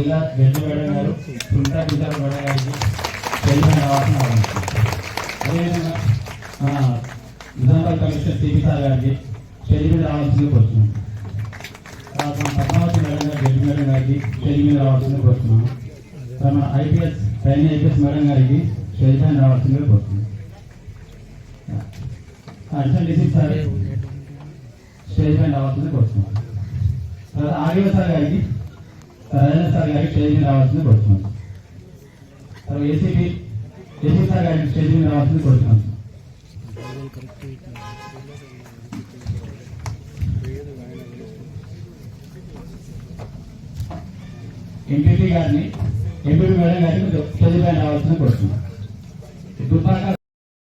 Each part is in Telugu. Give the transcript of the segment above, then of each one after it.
జిల్లా జడ్జి గారు సుంతా జిల్లా మేడం గారికి చైర్మన్ రావాల్సిన ఆహ్వానిస్తున్నాం. అదేవిధంగా మన నిజామాబాద్ కమిషనర్ సిపి సార్ గారికి చైర్మన్ రావాల్సింది కోరుతున్నాను మన పద్మావతి మేడం గారు జడ్జి గారికి తెలివి రావాల్సింది కోరుతున్నాను తర్వాత మన ఐపీఎస్ ట్రైనింగ్ ఐపీఎస్ మేడం గారికి చైర్మన్ రావాల్సిందిగా కోరుతున్నాను అడిషనల్ డిసిప్ సార్ స్టేజ్ పైన రావాల్సింది కోరుతున్నాం. ఆర్యో సార్ గారికి సరైన సార్ గారికి స్టేజ్ మీద రావాల్సింది కోరుతున్నాను తర్వాత ఏసీపీ ఏసీ సార్ గారికి స్టేజ్ మీద రావాల్సింది కోరుతున్నాను ఎంపీపీ గారిని ఎంపీపీ మేడం గారిని స్టేజ్ పైన రావాల్సింది కోరుతున్నాను దుబ్బాక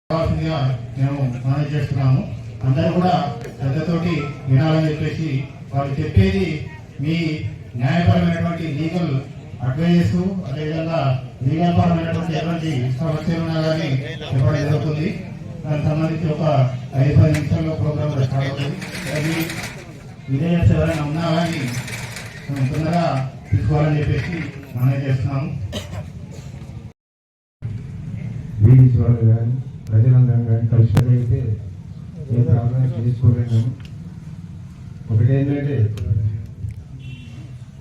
కావాల్సిందిగా మేము మనం చేస్తున్నాము. అందరూ కూడా శ్రద్ధతోటి వినాలని చెప్పేసి వాళ్ళు చెప్పేది మీ న్యాయపరమైనటువంటి లీగల్ అడ్వైజెస్ అదేవిధంగా లీగల్ పరమైనటువంటి ఎటువంటి సమస్యలు ఉన్నా కానీ చెప్పడం జరుగుతుంది. దానికి సంబంధించి ఒక ఐదు పది నిమిషాల్లో ప్రోగ్రామ్ స్టార్ట్ అవుతుంది. అది విలేజెస్ ఎవరైనా ఉన్నా కానీ మనం తొందరగా తీసుకోవాలని చెప్పేసి మనం చేస్తున్నాము? వీడిస్ కానీ ప్రజలందరం కానీ కలిసినట్లయితే ఏ ప్రాబ్లం చేసుకోలేము ఒకటి ఏంటంటే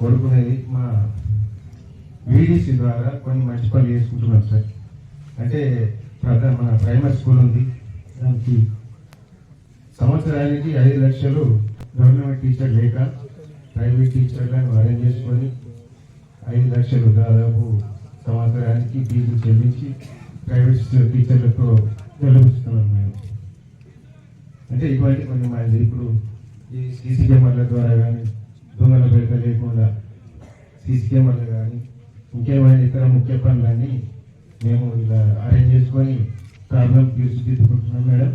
కోరుకునేది మా వీడిసి ద్వారా కొన్ని మంచి పనులు చేసుకుంటున్నాం సార్. అంటే ప్రధాన మన ప్రైమరీ స్కూల్ ఉంది. దానికి సంవత్సరానికి ఐదు లక్షలు గవర్నమెంట్ టీచర్ లేక ప్రైవేట్ టీచర్లను అరేంజ్ చేసుకొని ఐదు లక్షలు దాదాపు సంవత్సరానికి ఫీజు చెల్లించి ప్రైవేట్ టీచర్లతో నిర్వహిస్తున్నాం మేము. అంటే ఇటువంటి కొన్ని మా ఇప్పుడు ఈ సీసీ కెమెరాల ద్వారా కానీ దొంగల బయట లేకుండా సీసీ కెమెరాలు కానీ ఇంకేమైనా ఇతర ముఖ్య పనులన్నీ మేము ఇలా అరేంజ్ చేసుకొని ప్రాబ్లం తీర్చిదిద్దుకుంటున్నాం మేడం.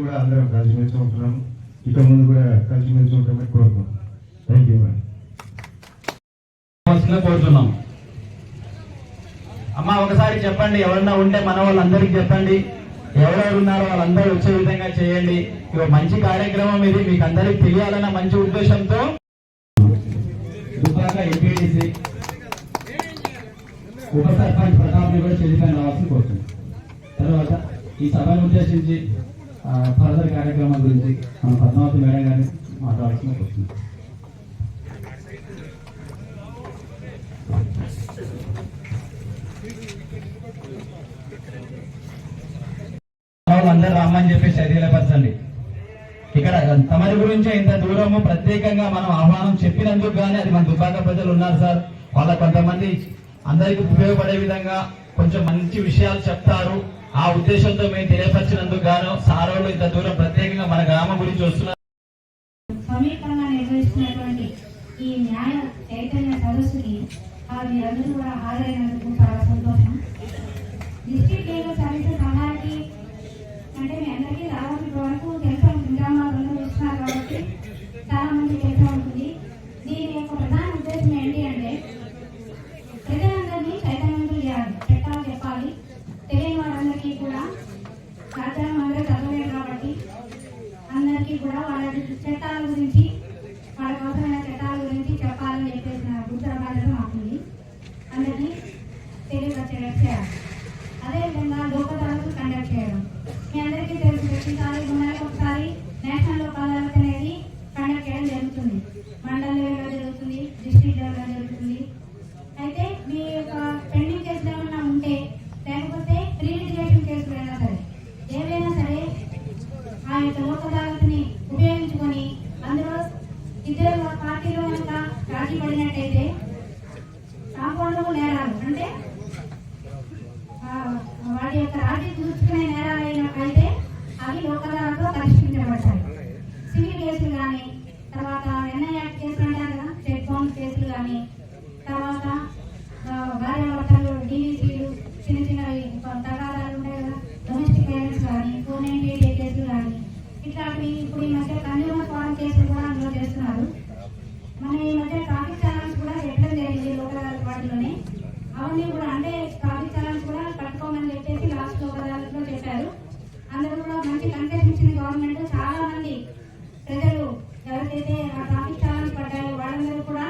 కూడా అందరం కలిసిమెలిసి ఉంటున్నాము. ఇక ముందు కూడా కలిసిమెలిసి ఉంటామని కోరుకుంటున్నాం. థ్యాంక్ యూ మేడం కోరుతున్నాం. అమ్మా ఒకసారి చెప్పండి. ఎవరన్నా ఉంటే మన వాళ్ళందరికీ చెప్పండి. ఎవరెవరు ఉన్నారో వాళ్ళందరూ వచ్చే విధంగా చేయండి. ఇక మంచి కార్యక్రమం ఇది. మీకు అందరికి తెలియాలన్న మంచి ఉద్దేశంతో ఎంపీడీసీ ఉప సర్పంచ్ ప్రతాప్ని కూడా చెల్లిపోయిన రావాల్సి కోరుతుంది. తర్వాత ఈ సభను ఉద్దేశించి ఫర్దర్ కార్యక్రమం గురించి మన పద్మావతి మేడం గారిని మాట్లాడాల్సిన కోరుతుంది. అందరూ రమ్మని చెప్పి శరీరపరచండి. ఇక్కడ తమరి గురించి ఇంత దూరము ప్రత్యేకంగా మనం ఆహ్వానం చెప్పినందుకు కానీ అది మన దుబ్బాక ప్రజలు ఉన్నారు సార్. వాళ్ళ కొంతమంది అందరికి ఉపయోగపడే విధంగా కొంచెం మంచి విషయాలు చెప్తారు. ఆ ఉద్దేశంతో మేము తెలియపరిచినందుకు గాను సారోళ్ళు వాళ్ళు ఇంత దూరం ప్రత్యేకంగా మన గ్రామం గురించి వస్తున్నారు. సమీపంగా నిర్వహిస్తున్నటువంటి ఈ న్యాయ చైతన్య సదస్సుకి ఆ కూడా హాజరైనందుకు చాలా సంతోషం. మండల జరుగుతుంది. డిస్ట్రిక్ట్ లెవెల్ అవన్నీ కూడా అంటే స్థాపించాలని కూడా కట్టుకోమని చెప్పేసి లాస్ట్లో చెప్పారు అందరూ కూడా మంచి కన్సెషన్ ఇచ్చిన గవర్నమెంట్ చాలా మంది ప్రజలు ఎవరికైతే ఆ ట్రాఫిక్ స్థానాలు పడ్డాయో వాళ్ళందరూ కూడా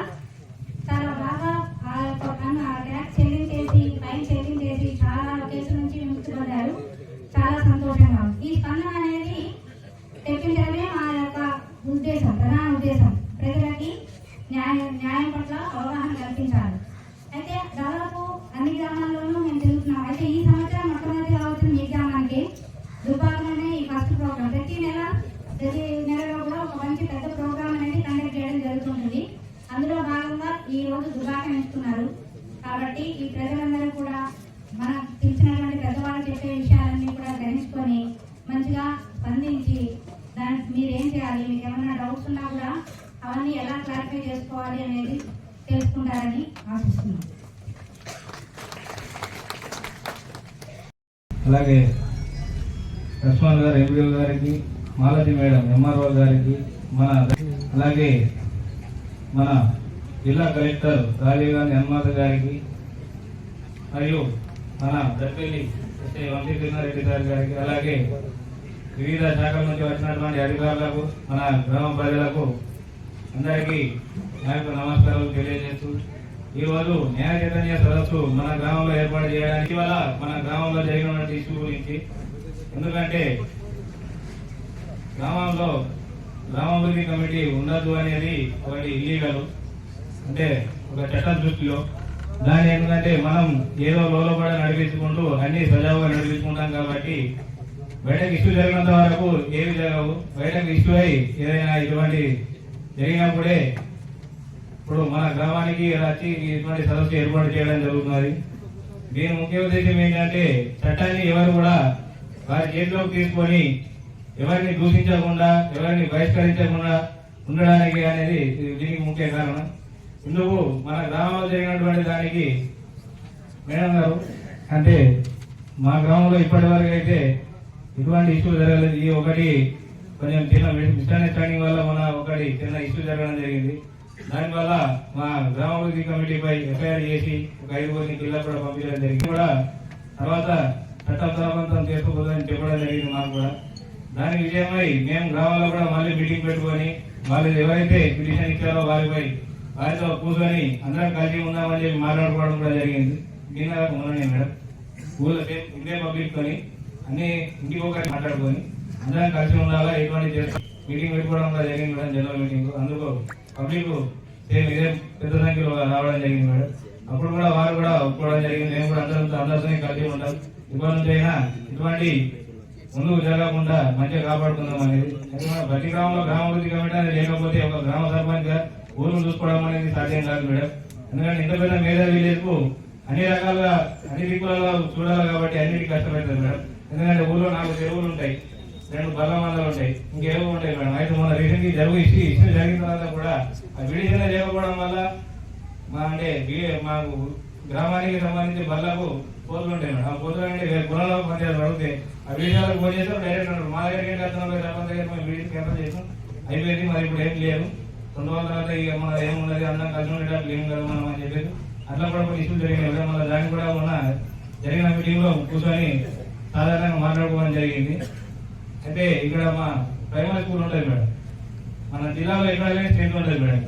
చాలా బాగా ఆ యొక్క పన్ను ఆ ట్యాక్స్ చెల్లించేసి ఫైన్ చెల్లించేసి చాలా కేసుల నుంచి విముక్తి పొందారు చాలా సంతోషంగా ఈ పన్ను అనేది తెప్పించడమే మా యొక్క ఉద్దేశం ప్రధాన ఉద్దేశం. ప్రజలకి న్యాయం న్యాయం పట్ల అవగాహన కల్పించాలి. అలాగే లక్ష్మణ్ గారు ఎంపీఓ గారికి మాలతి మేడం ఎంఆర్ఓ గారికి మన అలాగే మన జిల్లా కలెక్టర్ రాజీవ్ గాంధీ హనుమాత గారికి మరియు మన దర్పల్లి ఎస్ఐ వంశీ కృష్ణారెడ్డి సార్ గారికి అలాగే వివిధ శాఖల నుంచి వచ్చినటువంటి అధికారులకు మన గ్రామ ప్రజలకు అందరికీ నా యొక్క నమస్కారాలు తెలియజేస్తూ ఇవాళ న్యాయ చైతన్య సదస్సు మన గ్రామంలో ఏర్పాటు చేయడానికి వల్ల మన గ్రామంలో జరిగినటువంటి ఇష్యూ గురించి. ఎందుకంటే గ్రామంలో గ్రామాభివృద్ధి కమిటీ ఉండదు అనేది ఒకటి ఇల్లీగల్ అంటే ఒక చట్టం దృష్టిలో. దాని ఎందుకంటే మనం ఏదో లోపల నడిపించుకుంటూ అన్ని సజావుగా నడిపించుకుంటాం కాబట్టి బయటకు ఇష్యూ జరిగినంత వరకు ఏవి జరగవు. బయటకు ఇష్యూ అయి ఏదైనా ఇటువంటి జరిగినప్పుడే ఇప్పుడు మన గ్రామానికి వచ్చి ఇటువంటి సదస్సు ఏర్పాటు చేయడం జరుగుతున్నది దీని ముఖ్య ఉద్దేశం ఏంటంటే చట్టాన్ని ఎవరు కూడా వారి చేతిలోకి తీసుకొని ఎవరిని దూషించకుండా ఎవరిని బహిష్కరించకుండా ఉండడానికి అనేది దీనికి ముఖ్య కారణం. ఇందుకు మన గ్రామంలో జరిగినటువంటి దానికి మేడం గారు అంటే మా గ్రామంలో ఇప్పటి వరకు అయితే ఇటువంటి ఇష్యూ జరగలేదు. ఈ ఒకటి కొంచెం చిన్న మిస్అండర్స్టాండింగ్ వల్ల మన ఒకటి చిన్న ఇష్యూ జరగడం జరిగింది. దానివల్ల మా గ్రామాభివృద్ధి కమిటీపై ఎఫ్ఐఆర్ చేసి ఒక ఐదుగురిని జిల్లా కూడా పంపించడం జరిగింది. కూడా తర్వాత చట్టం తలబంతం చేసుకోకూడదని చెప్పడం జరిగింది మాకు కూడా. దాని విజయమై మేము గ్రామంలో కూడా మళ్ళీ మీటింగ్ పెట్టుకొని వాళ్ళు ఎవరైతే పిటిషన్ ఇచ్చారో వారిపై వారితో కూర్చొని అందరం కలిసి ఉందామని చెప్పి మాట్లాడుకోవడం కూడా జరిగింది. దీని మొన్ననే మేడం. ఊళ్ళో ఇదే పంపించుకొని అన్ని ఇంటికి ఒకటి మాట్లాడుకొని అందరం కలిసి ఉండాలా? ఎటువంటి మీటింగ్ పెట్టుకోవడం కూడా జరిగింది మేడం జనరల్ మీటింగ్. అందుకో పబ్లిక్ ఇదే పెద్ద సంఖ్యలో రావడం జరిగింది మేడం. అప్పుడు కూడా వారు కూడా ఒప్పుకోవడం జరిగింది. మేము కూడా అందరం అందరితో కలిసి ఉంటాం. ఇబ్బంది అయినా ఇటువంటి ముందుకు జరగకుండా మంచిగా కాపాడుకుందాం అనేది. ప్రతి గ్రామంలో గ్రామాభివృద్ధి కమిటీ అనేది లేకపోతే ఒక గ్రామ సర్పంచ్ ఊరును చూసుకోవడం అనేది సాధ్యం కాదు మేడం. ఎందుకంటే ఇంత పెద్ద మేధా విలేజ్కు అన్ని రకాలుగా అన్ని దిక్కులలో చూడాలి కాబట్టి అన్నిటికీ కష్టమవుతుంది మేడం. ఎందుకంటే ఊళ్ళో నాలుగు చెరువులు ఉంటాయి. రెండు బల్ల ఉంటాయి. ఇంకేవో ఉంటాయి మేడం. అయితే మన రీసెంట్గా జరుగు ఇష్యూ ఇష్యూ జరిగిన తర్వాత కూడా విడిచిన లేకపోవడం వల్ల మా అంటే మాకు గ్రామానికి సంబంధించి బల్లకు పోతులు ఉంటాయి మేడం. ఆ పోతులు అంటే గుణంలో పనిచేస్తారు అడిగితే ఆ వీడియోలకు ఫోన్ చేస్తాం డైరెక్ట్ అంటారు. మా దగ్గరికి ఏంటి అర్థం లేదు సర్పంచ్ దగ్గర మేము వీడియో క్యాన్సల్ చేసాం. అయిపోయింది. మరి ఇప్పుడు ఏం లేదు. రెండు వందల తర్వాత ఇక మన ఏమున్నది? అందరం కలిసి ఉండేటప్పుడు ఏం కదా మనం అని చెప్పేసి అట్లా కూడా కొన్ని ఇష్యూలు జరిగినాయి. కదా మళ్ళీ దానికి కూడా ఉన్న జరిగిన మీటింగ్లో కూర్చొని సాధారణంగా మాట్లాడుకోవడం జరిగింది. అయితే ఇక్కడ మా ప్రైమరీ స్కూల్ ఉంటుంది మేడం. మన జిల్లాలో ఎమ్మెల్యే లేని స్ట్రెంత్ ఉంటుంది మేడం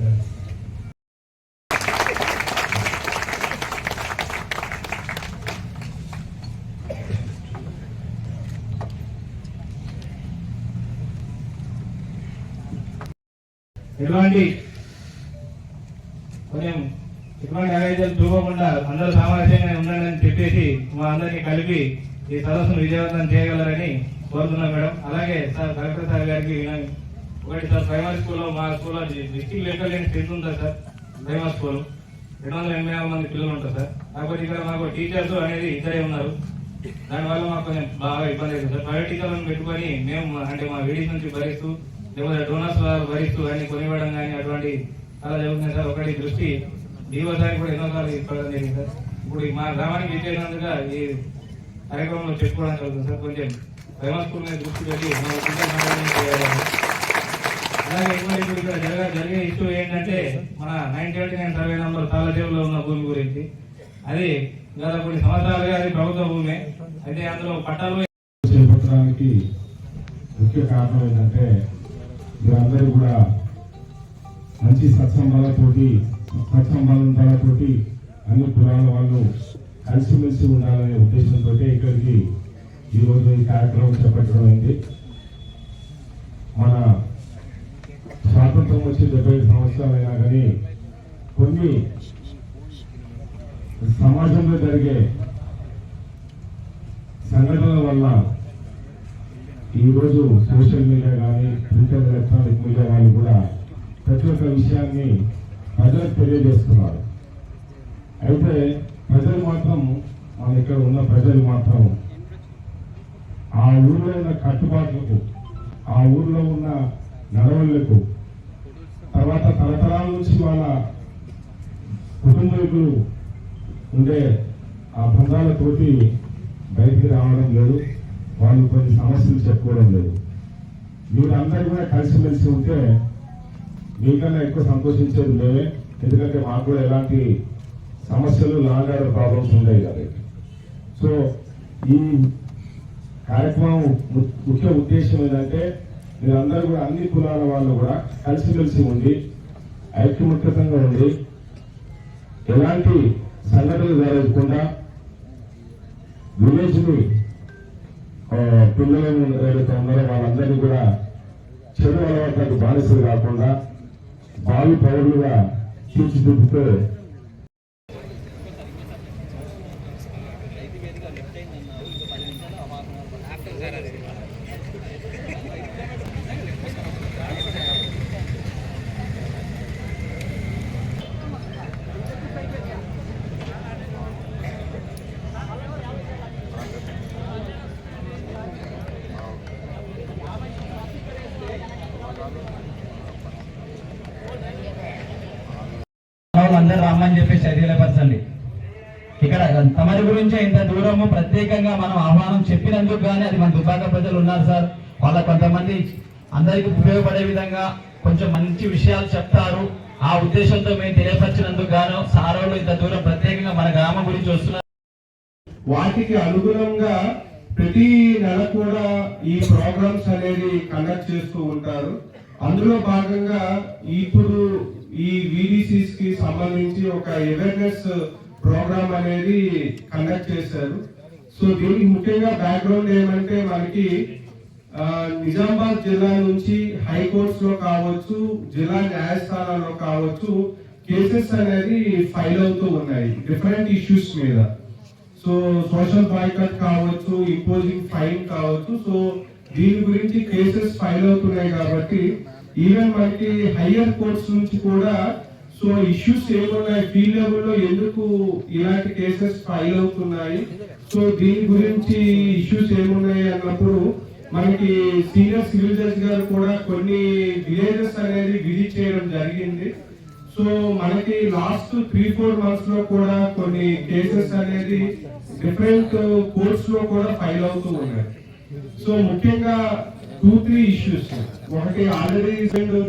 ఎటువంటి కొంచెం ఎటువంటి అగైజలు చూపకుండా అందరూ సామరస్యంగా ఉండండి చెప్పేసి మా అందరినీ కలిపి ఈ సదస్సును విజయవంతం చేయగలరని కోరుతున్నాం మేడం. అలాగే సార్ కలెక్టర్ సార్ గారికి వినా- ఒకటి సార్ ప్రైమరీ స్కూల్లో మా స్కూల్లో డిస్టిక్ లెక్కలు లేని స్ట్రెంత్ ఉంటుంది సార్ ప్రైమరీ స్కూల్. రెండు వందల ఎనభై ఆరు మంది పిల్లలు ఉంటారు సార్. కాకపోతే ఇక్కడ మాకు టీచర్స్ అనేది ఇద్దరే ఉన్నారు. దానివల్ల మాకు కొంచెం బాగా ఇబ్బంది అవుతుంది సార్. ప్రైవేట్ టీచర్లను పెట్టుకొని మేము అంటే మా వీడియోస్ నుంచి భరిస్తూ లేకపోతే డోనర్స్ భరిస్తూ అన్ని కొనివ్వడం కానీ అటువంటి అలా జరుగుతుంది సార్. ఒకటి దృష్టి డిఓ కూడా ఎన్నోసార్లు తీసుకోవడం జరిగింది సార్. ఇప్పుడు మా గ్రామానికి ఇచ్చేసినందుగా ఈ కార్యక్రమంలో చెప్పుకోవడం జరుగుతుంది సార్. కొంచెం ప్రేమ స్కూల్ మీద దృష్టి పెట్టి అలాగే ఇంకోటి ఇప్పుడు ఇక్కడ జరగ జరిగే ఇష్యూ ఏంటంటే మన nine twenty nine survey number తాళచేవులో ఉన్న భూమి గురించి. అది గత కొన్ని సంవత్సరాలుగా అది ప్రభుత్వ భూమి. అయితే అందులో పట్టాలు చేపట్టడానికి ముఖ్య కారణం ఏంటంటే మీరందరూ కూడా మంచి సత్సంబాలతోటి సత్సంబాలతోటి అన్ని కులాల వాళ్ళు కలిసిమెలిసి ఉండాలనే ఉద్దేశంతో ఇక్కడికి ఈరోజు ఈ కార్యక్రమం చేపట్టడం అయింది. మన ప్రభుత్వం వచ్చి డెబ్బై సంవత్సరాలు అయినా కానీ కొన్ని సమాజంలో జరిగే సంఘటనల వల్ల ఈరోజు సోషల్ మీడియా కానీ ప్రింట్ ఎలక్ట్రానిక్ మీడియా వాళ్ళు కూడా ప్రతి ఒక్క విషయాన్ని ప్రజలకు తెలియజేస్తున్నారు. అయితే ప్రజలు మాత్రం మన ఇక్కడ ఉన్న ప్రజలు మాత్రం ఆ ఊళ్ళో ఉన్న కట్టుబాట్లకు ఆ ఊళ్ళో ఉన్న నడవళ్ళకు తర్వాత తరతరాల నుంచి వాళ్ళ కుటుంబీకులు ఉండే ఆ బంధాలతోటి బయటికి రావడం లేదు. వాళ్ళు కొన్ని సమస్యలు చెప్పుకోవడం లేదు. వీళ్ళందరూ కూడా కలిసిమెలిసి ఉంటే మీకన్నా ఎక్కువ సంతోషించేది మేమే. ఎందుకంటే మాకు కూడా ఎలాంటి సమస్యలు లాంగ్ ఆర్డర్ ప్రాబ్లమ్స్ ఉండేవి కాదు సో ఈ కార్యక్రమం ము- ముఖ్య ఉద్దేశం ఏంటంటే మీరందరూ కూడా అన్ని కులాల వాళ్ళు కూడా కలిసిమెలిసి ఉండి ఐక్యముఖ్యతంగా ఉండి ఎలాంటి సంఘటనలు జరగకుండా విలేజ్ని ఆ, పిల్లలను ఏదైతే ఉన్నారో వాళ్ళందరినీ కూడా చెడు అలవాట్లకు బానిసలు కాకుండా బావి పౌరులుగా తీర్చిదిద్దుతూ అందరూ రమ్మని చెప్పి తెలియపరచండి ఇక్కడ తమరి గురించి ఇంత దూరము ప్రత్యేకంగా మనం ఆహ్వానం చెప్పినందుకు కానీ అది మన దుబ్బాక ప్రజలు ఉన్నారు సార్. వాళ్ళ కొంతమంది అందరికి ఉపయోగపడే విధంగా కొంచెం మంచి విషయాలు చెప్తారు. ఆ ఉద్దేశంతో మేము తెలియపరిచినందుకు గాను సారోళ్ళు ఇంత దూరం ప్రత్యేకంగా మన గ్రామం గురించి వస్తున్నారు. వాటికి అనుగుణంగా ప్రతి నెల కూడా ఈ ప్రోగ్రామ్స్ అనేది కండక్ట్ చేస్తూ ఉంటారు. అందులో భాగంగా ఇప్పుడు ఈ సంబంధించి ఒక అవేర్నెస్ ప్రోగ్రామ్ అనేది కండక్ట్ చేశారు. సో దీనికి ముఖ్యంగా బ్యాక్గ్రౌండ్ ఏమంటే మనకి నిజామాబాద్ జిల్లా నుంచి హైకోర్ట్స్లో కావచ్చు జిల్లా న్యాయస్థానాల్లో కావచ్చు కేసెస్ అనేది ఫైల్ అవుతూ ఉన్నాయి డిఫరెంట్ ఇష్యూస్ మీద. సో సోషల్ బాయ్కట్ కావచ్చు ఇంపోజింగ్ ఫైన్ కావచ్చు సో దీని గురించి కేసెస్ ఫైల్ అవుతున్నాయి కాబట్టి ఈవెన్ మనకి హయ్యర్ కోర్ట్స్ నుంచి కూడా సో ఇష్యూస్ ఏమున్నాయి? ఫీల్డ్ లెవెల్లో ఎందుకు ఇలాంటి కేసెస్ ఫైల్ అవుతున్నాయి? సో దీని గురించి ఇష్యూస్ ఏమున్నాయి అన్నప్పుడు మనకి సీనియర్ సివిల్ జడ్జ్ గారు కూడా కొన్ని విలేజెస్ అనేది విజిట్ చేయడం జరిగింది. సో మనకి లాస్ట్ త్రీ ఫోర్ మంత్స్లో కూడా కొన్ని కేసెస్ అనేది డిఫరెంట్ కోర్ట్స్లో కూడా ఫైల్ అవుతూ ఉన్నాయి. సో ముఖ్యంగా టూ త్రీ ఇష్యూస్ ఒకటి ఆల్రెడీ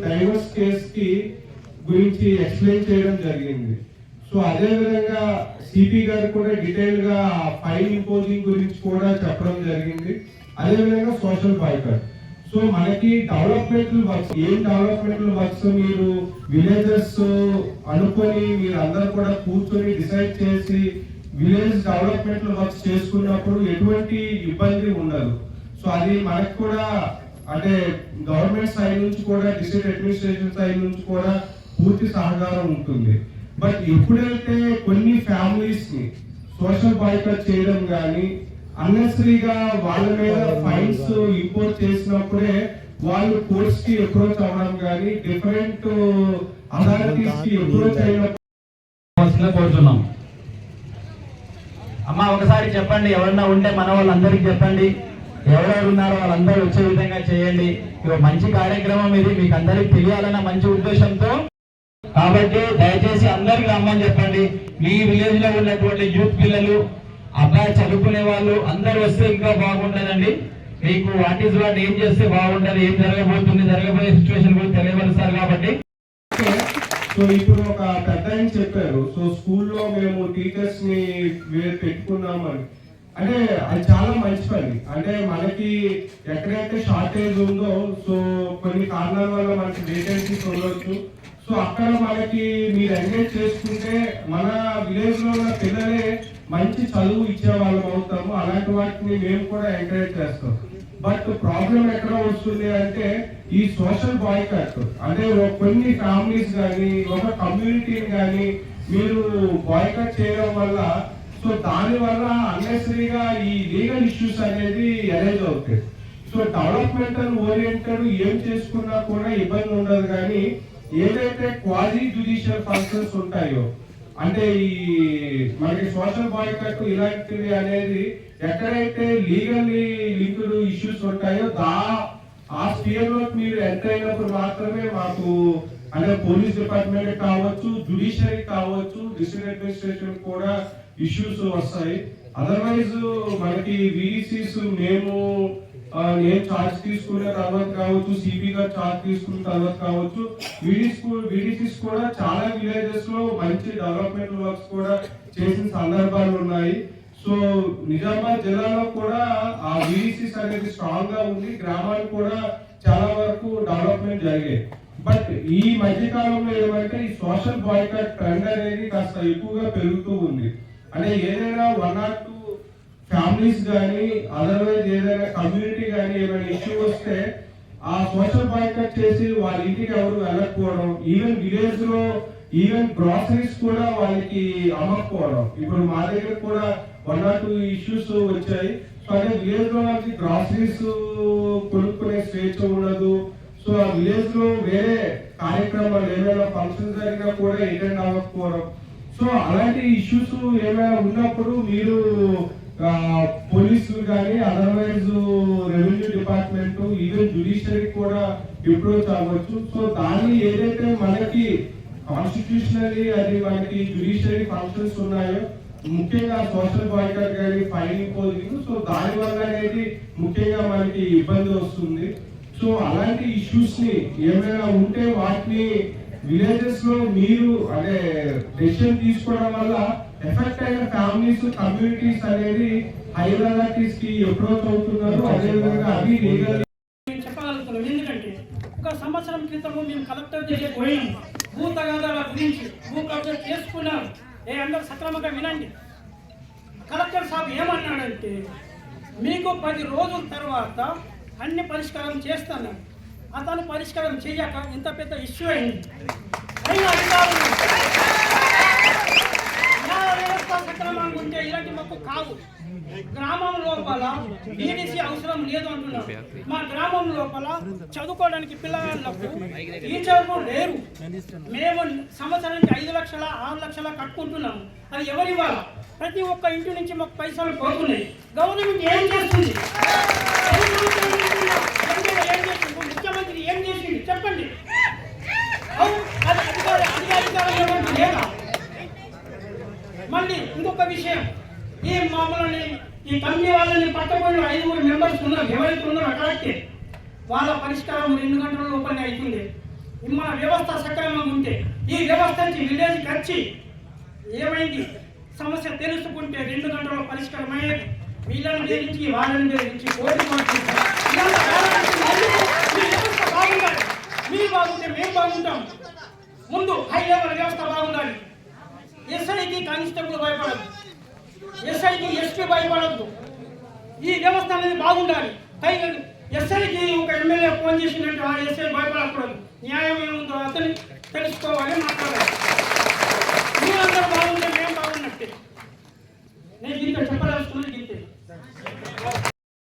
డైవర్స్ కేస్కి గురించి ఎక్స్ప్లెయిన్ చేయడం జరిగింది. సో అదే విధంగా సిపి గారు కూడా డీటెయిల్గా ఫైన్ ఫైల్ ఇంపోజింగ్ గురించి కూడా చెప్పడం జరిగింది. అదే విధంగా సోషల్ బాయ్కట్ సో మనకి డెవలప్మెంట్ వర్క్స్ ఏం డెవలప్మెంట్ వర్క్స్ మీరు విలేజెస్ అనుకొని మీరు అందరు కూడా కూర్చొని డిసైడ్ చేసి విలేజ్ డెవలప్మెంట్ వర్క్స్ చేసుకున్నప్పుడు ఎటువంటి ఇబ్బంది ఉండదు. సో అది మనకు కూడా అంటే గవర్నమెంట్ సైడ్ నుంచి కూడా డిస్ట్రిక్ట్ అడ్మినిస్ట్రేషన్ సైడ్ నుంచి కూడా పూర్తి సహకారం ఉంటుంది. బట్ ఎప్పుడైతే కొన్ని ఫ్యామిలీస్ని సోషల్ బాయ్కట్ చేయడం కానీ అన్నెసరీగా వాళ్ళ మీద ఫైన్స్ ఇంపోజ్ చేసినప్పుడే వాళ్ళు కోర్ట్స్కి అప్రోచ్ అవ్వడం కానీ డిఫరెంట్ అథారిటీస్కి అప్రోచ్ అయినప్పుడు కోరుతున్నాం అమ్మ ఒకసారి చెప్పండి ఎవరన్నా ఉంటే మన వాళ్ళందరికీ చెప్పండి. ఎవరెవరు ఉన్నారో వాళ్ళందరూ వచ్చే విధంగా చేయండి. ఇది మంచి కార్యక్రమం ఇది మీకు అందరికి తెలియాలన్న మంచి ఉద్దేశంతో కాబట్టి దయచేసి అందరికి రమ్మని చెప్పండి. మీ విలేజ్లో ఉన్నటువంటి యూత్ పిల్లలు అబ్బాయి చదువుకునే వాళ్ళు అందరు వస్తే ఇంకా బాగుంటుందండి. మీకు వాట్ ఈస్ వాట్ ఏం చేస్తే బాగుంటది ఏం జరగబోతుంది జరగబోయే సిచ్యువేషన్ గురించి తెలియపరుస్తారు కాబట్టి. సో ఇప్పుడు ఒక పెద్ద ఆయన చెప్పారు. సో స్కూల్లో మేము టీచర్స్ని పెట్టుకున్నామని. అంటే అది చాలా మంచి పని. అంటే మనకి ఎక్కడైతే షార్టేజ్ ఉందో సో కొన్ని కారణాల వల్ల మనకి వేకెన్సీస్ ఉండొచ్చు. సో అక్కడ మనకి మీరు ఎంగేజ్ చేసుకుంటే మన విలేజ్లో ఉన్న పిల్లలే మంచి చదువు ఇచ్చే వాళ్ళం అవుతాము. అలాంటి వాటిని మేము కూడా ఎంకరేజ్ చేస్తాం. బట్ ప్రాబ్లం ఎక్కడ వస్తుంది అంటే ఈ సోషల్ బాయ్కట్ అంటే ఒక కొన్ని ఫ్యామిలీస్ కానీ ఒక కమ్యూనిటీని కానీ మీరు బాయ్కట్ చేయడం వల్ల సో దాని వల్ల అన్నెసరీగా ఈ లీగల్ ఇష్యూస్ అనేది అరేంజ్ అవుతాయి. సో డెవలప్మెంటల్ ఓరియంటెడ్ ఏం చేసుకున్నా కూడా ఇబ్బంది ఉండదు. కానీ ఏదైతే క్వాజీ జ్యుడిషియల్ ఫంక్షన్స్ ఉంటాయో అంటే ఈ మనకి సోషల్ బాయ్కట్ ఇలాంటివి అనేది ఎక్కడైతే లీగల్లీ లింక్డ్ ఇష్యూస్ ఉంటాయో దా ఆ స్పియర్లో మీరు ఎంటర్ అయినప్పుడు మాత్రమే మాకు అంటే పోలీస్ డిపార్ట్మెంట్ కావచ్చు జుడిషియరీ కావచ్చు డిస్ట్రిక్ట్ అడ్మినిస్ట్రేషన్ కూడా ఇష్యూస్ వస్తాయి. అదర్వైజ్ మనకి విడిసిస్ మేము ఆ, నేను చార్జ్ తీసుకున్న తర్వాత కావచ్చు సిపి గారు చార్జ్ తీసుకున్న తర్వాత కావచ్చు విడిసిస్ కూడా చాలా విలేజెస్లో మంచి డెవలప్మెంట్ వర్క్స్ కూడా చేసిన సందర్భాలు ఉన్నాయి. సో నిజామాబాద్ జిల్లాలో కూడా ఆ విడిసిస్ అనేది స్ట్రాంగ్గా ఉంది. గ్రామాలు కూడా చాలా వరకు డెవలప్మెంట్ జరిగాయి. బట్ ఈ మధ్య కాలంలో ఏమంటే ఈ సోషల్ బాయ్కట్ ట్రెండ్ అనేది కాస్త ఎక్కువగా పెరుగుతూ ఉంది. అంటే ఏదైనా వన్ ఆర్ టూ ఫ్యామిలీస్ కానీ అదర్వైజ్ ఏదైనా కమ్యూనిటీ కానీ ఏమైనా ఇష్యూ వస్తే ఆ సోషల్ బాయ్కట్ చేసి వాళ్ళ ఇంటికి ఎవరు వెళ్ళకపోవడం ఈవెన్ విలేజ్లో ఈవెన్ గ్రాసరీస్ కూడా వాళ్ళకి అమ్మకపోవడం. ఇప్పుడు మా దగ్గర కూడా వన్ ఆర్ టూ ఇష్యూస్ వచ్చాయి. సో విలేజ్లో వాళ్ళకి గ్రాసరీస్ కొనుక్కునే స్వేచ్ఛ ఉండదు. సో ఆ విలేజ్లో వేరే కార్యక్రమాలు ఏమైనా ఫంక్షన్ జరిగినా కూడా అటెండ్ అవ్వకపోవడం. సో అలాంటి ఇష్యూస్ ఏమైనా ఉన్నప్పుడు మీరు పోలీసులు కానీ otherwise revenue department even judiciary కూడా ఇంప్రూవ్ అవ్వచ్చు. సో దాన్ని ఏదైతే మనకి కాన్స్టిట్యూషనరీ అది మనకి జుడిషియరీ ఫంక్షన్స్ ఉన్నాయో ముఖ్యంగా సోషల్ బాయ్కట్ కానీ ఫైన్ ఇంపోజింగ్ సో దాని వల్ల అనేది ముఖ్యంగా మనకి ఇబ్బంది వస్తుంది. సో అలాంటి ఇష్యూస్ని ఏమైనా ఉంటే వాటిని విలేజెస్లో మీరు అంటే డెసిషన్ తీసుకోవడం వల్ల ఎఫెక్ట్ అయిన ఫ్యామిలీస్ కమ్యూనిటీస్ అనేది హైదరాబాద్కి అప్రోచ్ అవుతున్నారు అదేవిధంగా అవి లీగల్ మేము చెప్పగలుగుతున్నాం ఎందుకంటే ఒక సంవత్సరం క్రితము మేము కలెక్టర్ దగ్గర పోయినాం. భూ తగాదాల గురించి భూ కబ్జా చేసుకున్నాం ఏ అందరూ సక్రమంగా వినండి. కలెక్టర్ సాబ్ ఏమన్నాడంటే మీకు పది రోజుల తర్వాత అన్ని పరిష్కారం చేస్తాను. అతను పరిష్కారం చెయ్యక ఇంత పెద్ద ఇష్యూ అయింది. అయినా అధికారులు సక్రమంగా ఉంటే ఇలాంటి మొక్కు కావు. గ్రామం లోపల బీడీసీ అవసరం లేదు అంటున్నారు. మా గ్రామం లోపల చదువుకోవడానికి పిల్లలకు టీచర్లు లేరు. మేము సంవత్సరానికి ఐదు లక్షల ఆరు లక్షల కట్టుకుంటున్నాము. అది ఎవరి ప్రతి ఒక్క ఇంటి నుంచి మాకు పైసలు పోతున్నాయి. గవర్నమెంట్ ఏం చేస్తుంది గవర్నమెంట్ ఏం చేస్తుంది ముఖ్యమంత్రి ఏం చేసింది చెప్పండి అవును, అది అధికారి అధికారికారం ఏమంటే లేదా మళ్ళీ ఇంకొక విషయం ఈ మామూలు ఈ కమిటీ వాళ్ళని పట్టబోయిన ఐదుగురు మెంబర్స్ ఉన్నారు. ఎవరైతే ఉన్నారో కరెక్టే వాళ్ళ పరిష్కారం రెండు గంటల లోపలనే అవుతుంది మన వ్యవస్థ సక్రమంగా ఉంటే ఈ వ్యవస్థ నుంచి విలేజ్కి వచ్చి ఏమైంది? సమస్య తెలుసుకుంటే రెండు గంటల పరిష్కారం అయ్యేది. వీళ్ళని బెదిరించి వాళ్ళని బెదిరించి కోర్టు బాగుండాలి మీరు బాగుంటే మేము బాగుంటాం ముందు హై లెవెల్ వ్యవస్థ బాగుండాలి. ఎస్ఐకి కానిస్టేబుల్ భయపడదు ఎస్ఐకి ఎస్పీ భయపడద్దు. ఈ వ్యవస్థ అనేది బాగుండాలి. పైగా ఎస్ఐకి ఒక ఎమ్మెల్యే ఫోన్ చేసినట్టు ఆ ఎస్ఐ భయపడకూడదు. న్యాయం ఏముందో అతని తెలుసుకోవాలి మాట్లాడాలి. మీరందరూ బాగుంటే మేము బాగున్నట్టే. నేను దీంతో చెప్పదలుచుకున్నది దీంతే